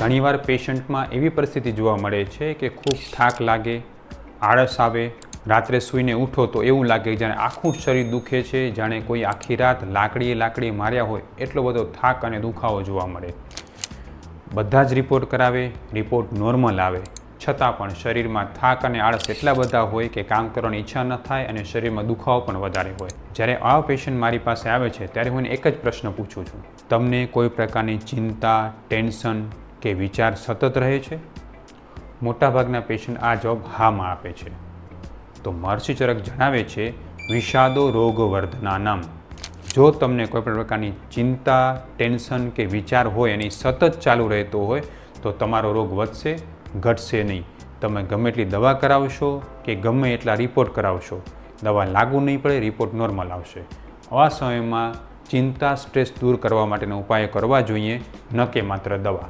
ઘણીવાર પેશન્ટમાં એવી પરિસ્થિતિ જોવા મળે છે કે ખૂબ થાક લાગે, આળસ આવે, રાત્રે સૂઈને ઉઠો તો એવું લાગે જાણે આખું શરીર દુખે છે, જાણે કોઈ આખી રાત લાકડીએ લાકડીએ માર્યા હોય એટલો બધો થાક અને દુખાવો જોવા મળે. બધા જ રિપોર્ટ કરાવે રિપોર્ટ નોર્મલ આવે. છતાં પણ શરીરમાં થાક અને આળસ એટલા બધા હોય કે કામ કરવાની ઈચ્છા ન થાય અને શરીરમાં દુખાવો પણ વધારે હોય. જ્યારે આ પેશન્ટ મારી પાસે આવે છે, ત્યારે હું એક જ પ્રશ્ન પૂછું છું. તમને કોઈ પ્રકારની ચિંતા ટેન્શન કે વિચાર સતત રહે છે? મોટાભાગના પેશન્ટ આ જવાબ હામાં આપે છે. તો મહર્ષિ ચરક જણાવે છે, વિષાદો રોગ વર્ધનાનામ જો તમને કોઈ પણ પ્રકારની ચિંતા, ટેન્શન કે વિચાર હોય એની સતત ચાલુ રહેતો હોય, તો તમારો રોગ વધશે, ઘટશે નહીં. તમે ગમે એટલી દવા કરાવશો કે ગમે એટલા રિપોર્ટ કરાવશો. દવા લાગુ નહીં પડે રિપોર્ટ નોર્મલ આવશે. આવા સમયમાં ચિંતા સ્ટ્રેસ દૂર કરવા માટેના ઉપાયો કરવા જોઈએ, ન કે માત્ર દવા.